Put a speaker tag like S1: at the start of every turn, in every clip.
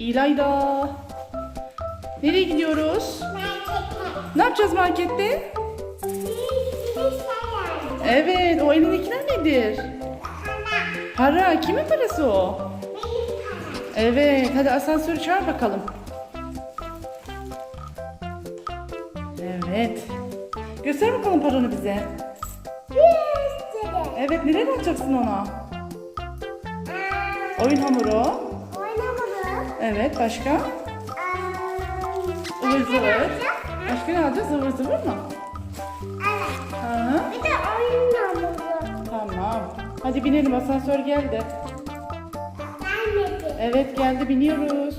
S1: İlayda. Nereye gidiyoruz? Ne yapacağız markette? Evet, o elindekiler nedir? Para. Kimin parası o? Evet, hadi asansörü çağır bakalım. Evet. Göster bakalım paranı bize. Evet, nereye atacaksın ona? Oyun hamuru. Evet, başka? Ivır zıvır. Başka ne alacağız? Zıvır zıvır mı? Hı hı.
S2: Bir de oyun hamuru.
S1: Tamam. Hadi binelim asansör geldi.
S2: Gelmedi.
S1: Evet geldi biniyoruz.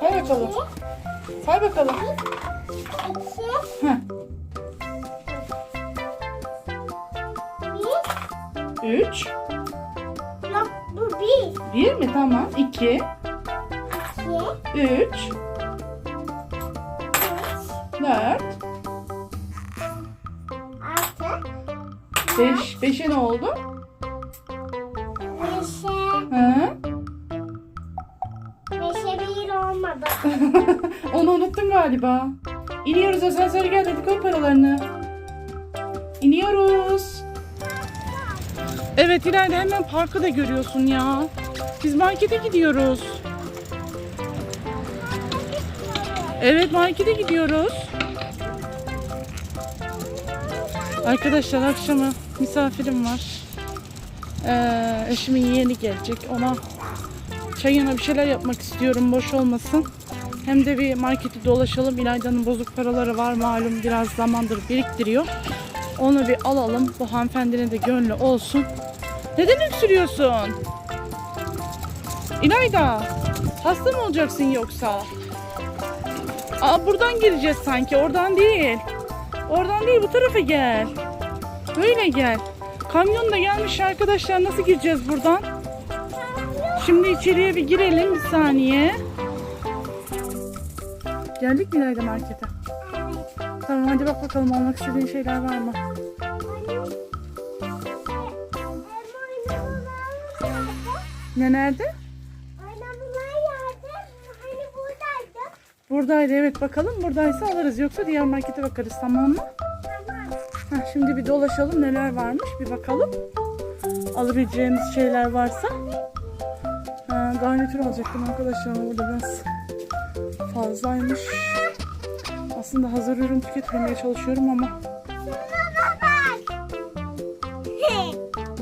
S1: Say bakalım. Say bakalım.
S2: İki,
S1: Heh. Üç.
S2: Yok bu bir.
S1: Bir mi? Tamam. İki.
S2: İki,
S1: Üç.
S2: üç,
S1: Dört.
S2: altı,
S1: Beş. Beşe ne oldu?
S2: beşe,
S1: Hı?
S2: beşe bir olmadı.
S1: Onu unuttun galiba. İniyoruz asansöre gel hadi koy paralarını. İniyoruz. Evet İlayda hemen parkı da görüyorsun ya. Biz markete gidiyoruz. Evet markete gidiyoruz. Arkadaşlar akşama misafirim var. Ee, eşimin yeğeni gelecek. Ona çayına bir şeyler yapmak istiyorum boş olmasın. Hem de bir marketi dolaşalım. İlayda'nın bozuk paraları var malum biraz zamandır biriktiriyor. Onu bir alalım. Bu hanımefendinin de gönlü olsun. Neden öksürüyorsun? İlayda hasta mı olacaksın yoksa? Aa buradan gireceğiz sanki oradan değil. Oradan değil bu tarafa gel. Böyle gel. Kamyon da gelmiş arkadaşlar nasıl gireceğiz buradan? Şimdi içeriye bir girelim bir saniye. Geldik mi İlayda markete? Tamam hadi bak bakalım almak istediğin şeyler var mı? Ne nerede? Buradaydı evet bakalım buradaysa alırız yoksa diğer markete bakarız tamam mı? Heh, şimdi bir dolaşalım neler varmış bir bakalım. Alabileceğimiz şeyler varsa. Ha, garnitür alacaktım arkadaşlar burada biraz fazlaymış. Aslında hazır ürün tüketmemeye çalışıyorum ama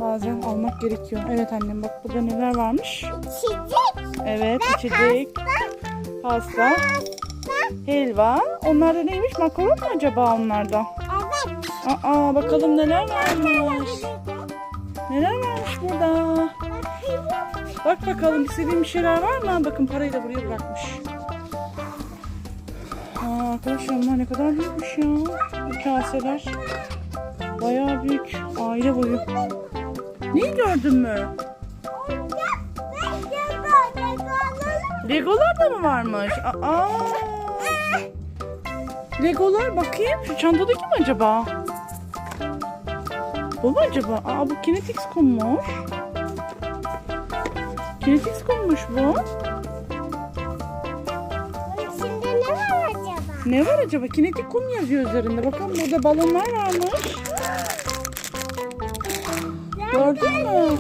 S1: bazen almak gerekiyor. Evet annem bak burada neler varmış. Evet içecek, pasta, helva. Onlar da neymiş? Makaron mu acaba onlarda? Aa bakalım neler varmış. Neler varmış burada? Bak bakalım istediğin bir şeyler var mı? Bakın parayı da buraya bırakmış. Arkadaşlar ne kadar büyükmüş ya. Bu kaseler. Bayağı büyük. Aile boyu. Neyi gördün mü? Legolar da mı varmış? Aa. Legolar bakayım. Şu çantadaki mi acaba? Bu mu acaba? Aa bu Kinetix konmuş. Kinetix konmuş bu. Ne var acaba? Kinetik kum yazıyor üzerinde. Bakın burada balonlar varmış. Gördün mü?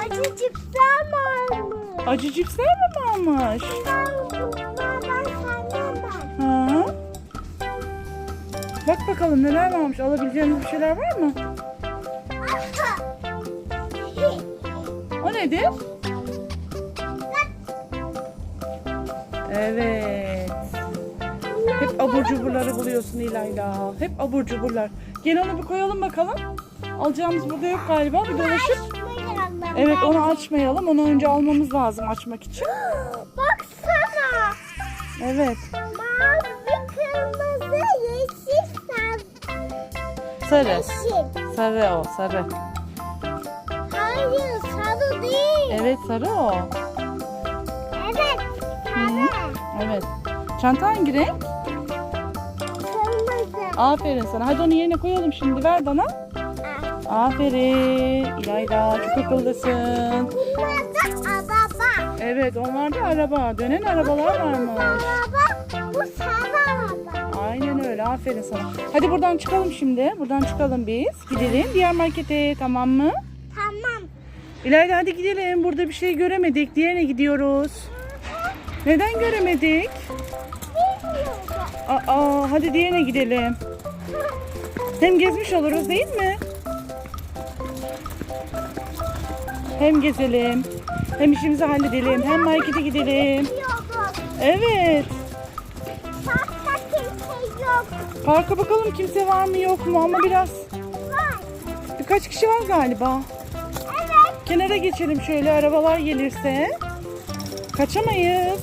S2: Acı cipsler varmış.
S1: Acı cipsler mi
S2: var.
S1: Ha? Bak bakalım neler varmış. Alabileceğimiz bir şeyler var mı? O nedir? Evet. Abur cuburları buluyorsun İlayla. Hep abur cuburlar. Gel onu bir koyalım bakalım. Alacağımız burada yok galiba. Bir dolaşıp. Evet onu açmayalım. Onu önce almamız lazım açmak için.
S2: Baksana.
S1: Evet.
S2: Mavi, kırmızı, yeşil, sarı.
S1: Sarı.
S2: Yeşil.
S1: Sarı o sarı.
S2: Hayır sarı değil.
S1: Evet sarı o.
S2: Evet sarı.
S1: Evet. Çanta hangi renk? Aferin sana. Hadi onu yerine koyalım şimdi. Ver bana. Aferin. İlayda çok akıllısın.
S2: Da araba.
S1: Evet onlar da araba. Dönen arabalar varmış.
S2: Araba. Bu sarı araba.
S1: Aynen öyle. Aferin sana. Hadi buradan çıkalım şimdi. Buradan çıkalım biz. Gidelim diğer markete. Tamam mı?
S2: Tamam.
S1: İlayda hadi gidelim. Burada bir şey göremedik. Diğerine gidiyoruz. Neden göremedik? Aa, hadi diğerine gidelim. Hem gezmiş oluruz değil mi? Hem gezelim. Hem işimizi halledelim. Hem markete gidelim. Evet.
S2: Parkta kimse yok.
S1: Parka bakalım kimse var mı yok mu ama biraz
S2: Var.
S1: birkaç kişi var galiba.
S2: Evet.
S1: Kenara geçelim şöyle arabalar gelirse. Kaçamayız.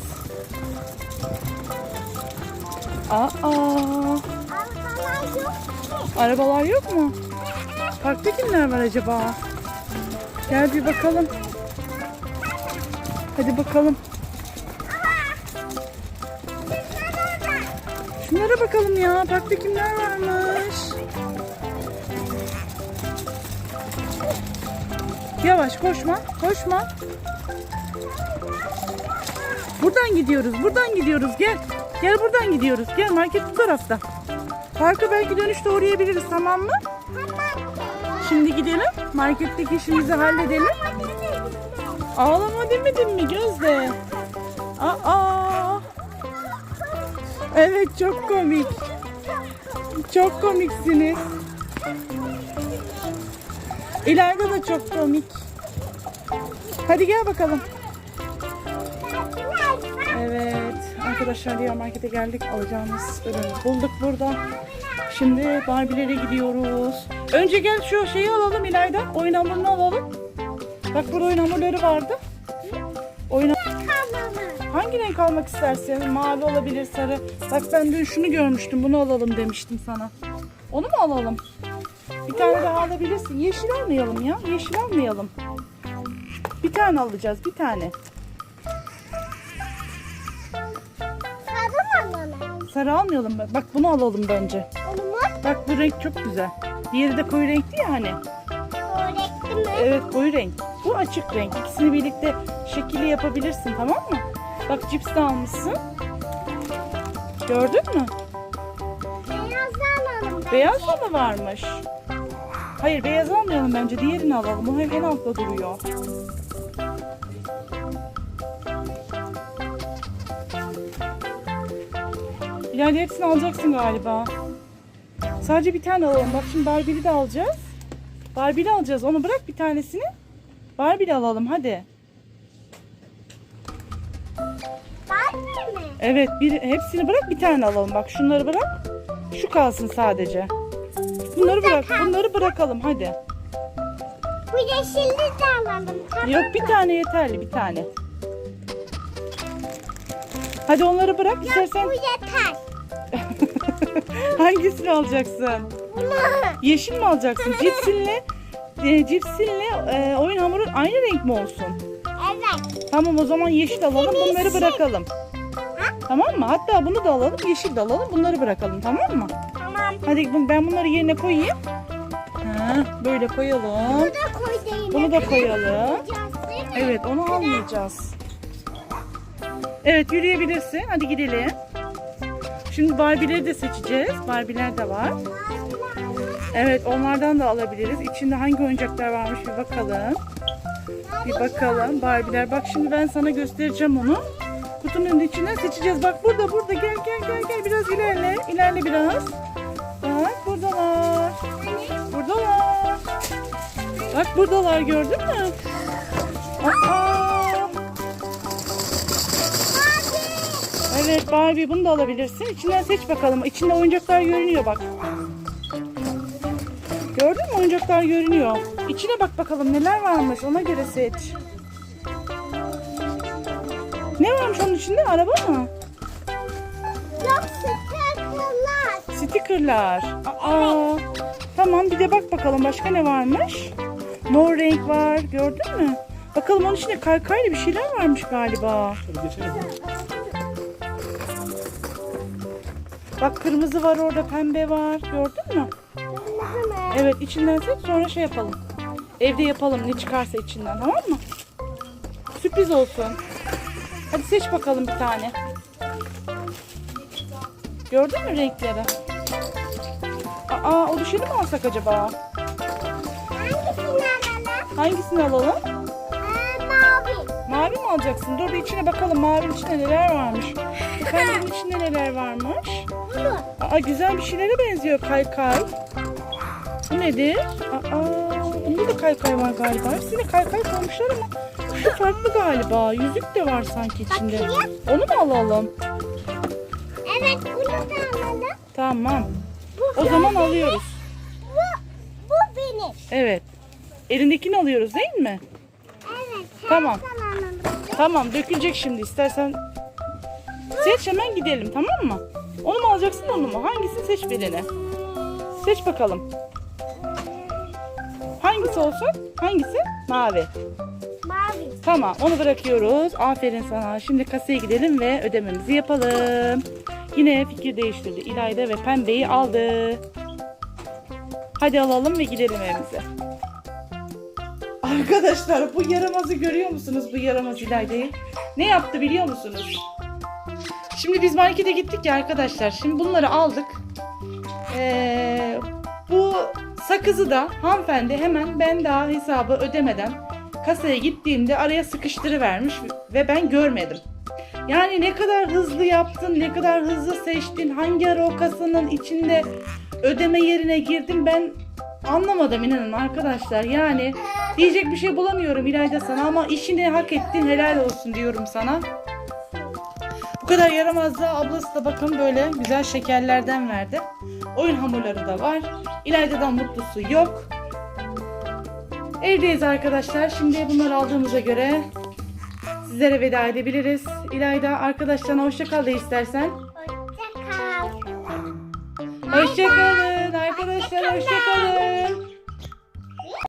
S1: Aa,
S2: Arabalar yok ki.
S1: arabalar yok mu? Parkta kimler var acaba? Gel bir bakalım. Hadi bakalım. Şunlara bakalım ya. Parkta kimler varmış? Yavaş koşma. Koşma. Buradan gidiyoruz. Buradan gidiyoruz. Gel. Gel buradan gidiyoruz. Gel market bu tarafta. Parka belki dönüşte uğrayabiliriz tamam mı? Şimdi gidelim. Marketteki işimizi halledelim. Ağlama demedin mi Gözde? Aa. Evet çok komik. Çok komiksiniz. İlayda da çok komik. Hadi gel bakalım. Arkadaşlar diğer markete geldik. Alacağımız ürünü bulduk burada. Şimdi Barbie'lere gidiyoruz. Önce gel şu şeyi alalım İlayda. Oyun hamurunu alalım. Bak burada oyun hamurları vardı. Oyun Hangi renk almak istersin? Mavi olabilir, sarı. Bak ben dün şunu görmüştüm. Bunu alalım demiştim sana. Onu mu alalım? Bir tane daha alabilirsin. Yeşil almayalım ya. Yeşil almayalım. Bir tane alacağız. Bir tane.
S2: Sarı
S1: almayalım. Bak bunu alalım bence.
S2: Mu?
S1: Bak bu renk çok güzel. Diğeri de koyu renkti ya hani.
S2: Öğretti mi?
S1: Evet koyu renk. Bu açık renk. İkisini birlikte şekilli yapabilirsin tamam mı? Bak cips de almışsın. Gördün mü?
S2: Beyaz alalım.
S1: Beyaz da mı varmış? Hayır beyaz almayalım bence. Diğerini alalım. O hem en altta duruyor. Yani hepsini alacaksın galiba. Sadece bir tane alalım. Bak şimdi Barbie'li de alacağız. Barbie'li alacağız. Onu bırak bir tanesini. Barbie'li alalım hadi.
S2: Barbie mi?
S1: Evet bir hepsini bırak bir tane alalım. Bak şunları bırak. Şu kalsın sadece. Bunları bırak. Bunları bırakalım hadi.
S2: Bu yeşilli de alalım. Tamam.
S1: Yok bir tane yeterli bir tane. Hadi onları bırak
S2: Yok
S1: istersen
S2: bu yeter.
S1: Hangisini alacaksın? Yeşil mi alacaksın? Cipsinle e, cipsinle e, oyun hamuru aynı renk mi olsun?
S2: Evet.
S1: Tamam o zaman yeşil alalım bunları bırakalım. Tamam mı? Hatta bunu da alalım yeşil de alalım bunları bırakalım tamam mı?
S2: Tamam.
S1: Hadi ben bunları yerine koyayım. Ha, böyle koyalım.
S2: Bunu da koy değil.
S1: Bunu da koyalım. Evet onu almayacağız. Evet yürüyebilirsin. Hadi gidelim. Şimdi Barbie'leri de seçeceğiz. Barbie'ler de var. Evet onlardan da alabiliriz. İçinde hangi oyuncaklar varmış bir bakalım. Bir bakalım Barbie'ler. Bak şimdi ben sana göstereceğim onu. Kutunun içinden seçeceğiz. Bak burada burada gel gel gel gel biraz ilerle. İlerle biraz. Bak buradalar. Buradalar. Bak buradalar gördün mü? Aa! Evet Barbie bunu da alabilirsin. İçinden seç bakalım. İçinde oyuncaklar görünüyor bak. Gördün mü oyuncaklar görünüyor. İçine bak bakalım neler varmış ona göre seç. Ne varmış onun içinde? Araba mı?
S2: Yok sıkıntılar.
S1: Stickerlar. Aa, tamam bir de bak bakalım başka ne varmış? Mor renk var gördün mü? Bakalım onun içinde kaykaylı bir şeyler varmış galiba. Bak kırmızı var orada pembe var. Gördün mü? Evet içinden seç sonra şey yapalım. Evde yapalım ne çıkarsa içinden tamam mı? Sürpriz olsun. Hadi seç bakalım bir tane. Gördün mü renkleri? Aa o düşeni mi alsak acaba?
S2: Hangisini alalım?
S1: Hangisini alalım? Alacaksın? Dur bir içine bakalım mavinin içinde neler varmış. Bu pembenin içinde neler varmış? Aa güzel bir şeylere benziyor kaykay. Bu nedir? Aa bunda da kaykay var galiba. Hepsine kaykay koymuşlar ama şu farklı galiba. Yüzük de var sanki içinde.
S2: Bakayım.
S1: Onu mu alalım?
S2: Evet bunu da alalım.
S1: Tamam.
S2: Bu
S1: O zaman
S2: benim.
S1: alıyoruz.
S2: Bu, bu benim.
S1: Evet. Elindekini alıyoruz değil mi?
S2: Evet.
S1: Tamam.
S2: alalım.
S1: Tamam dökülecek şimdi. İstersen seç hemen gidelim tamam mı? Onu mu alacaksın onu mu? Hangisini seç birini. Seç bakalım. Hangisi olsun? Hangisi? Mavi.
S2: Mavi.
S1: Tamam onu bırakıyoruz. Aferin sana. Şimdi kasaya gidelim ve ödememizi yapalım. Yine fikir değiştirdi. İlayda ve pembeyi aldı. Hadi alalım ve gidelim evimize. Arkadaşlar bu yaramazı görüyor musunuz bu yaramaz İlayda'yı? Ne yaptı biliyor musunuz? Şimdi biz markete gittik ya arkadaşlar. Şimdi bunları aldık. Ee, bu sakızı da hanımefendi hemen ben daha hesabı ödemeden kasaya gittiğimde araya sıkıştırıvermiş ve ben görmedim. Yani ne kadar hızlı yaptın, ne kadar hızlı seçtin, hangi ara içinde ödeme yerine girdin ben anlamadım inanın arkadaşlar. Yani diyecek bir şey bulamıyorum İlayda sana ama işini hak ettin helal olsun diyorum sana. Bu kadar yaramazdı. Ablası da bakın böyle güzel şekerlerden verdi. Oyun hamurları da var. İlayda'dan mutlusu yok. Evdeyiz arkadaşlar. Şimdi bunları aldığımıza göre sizlere veda edebiliriz. İlayda arkadaşlarına hoşça kal de istersen.
S2: Hoşça kal.
S1: Hoşça kalın arkadaşlar. Hoşçakalın.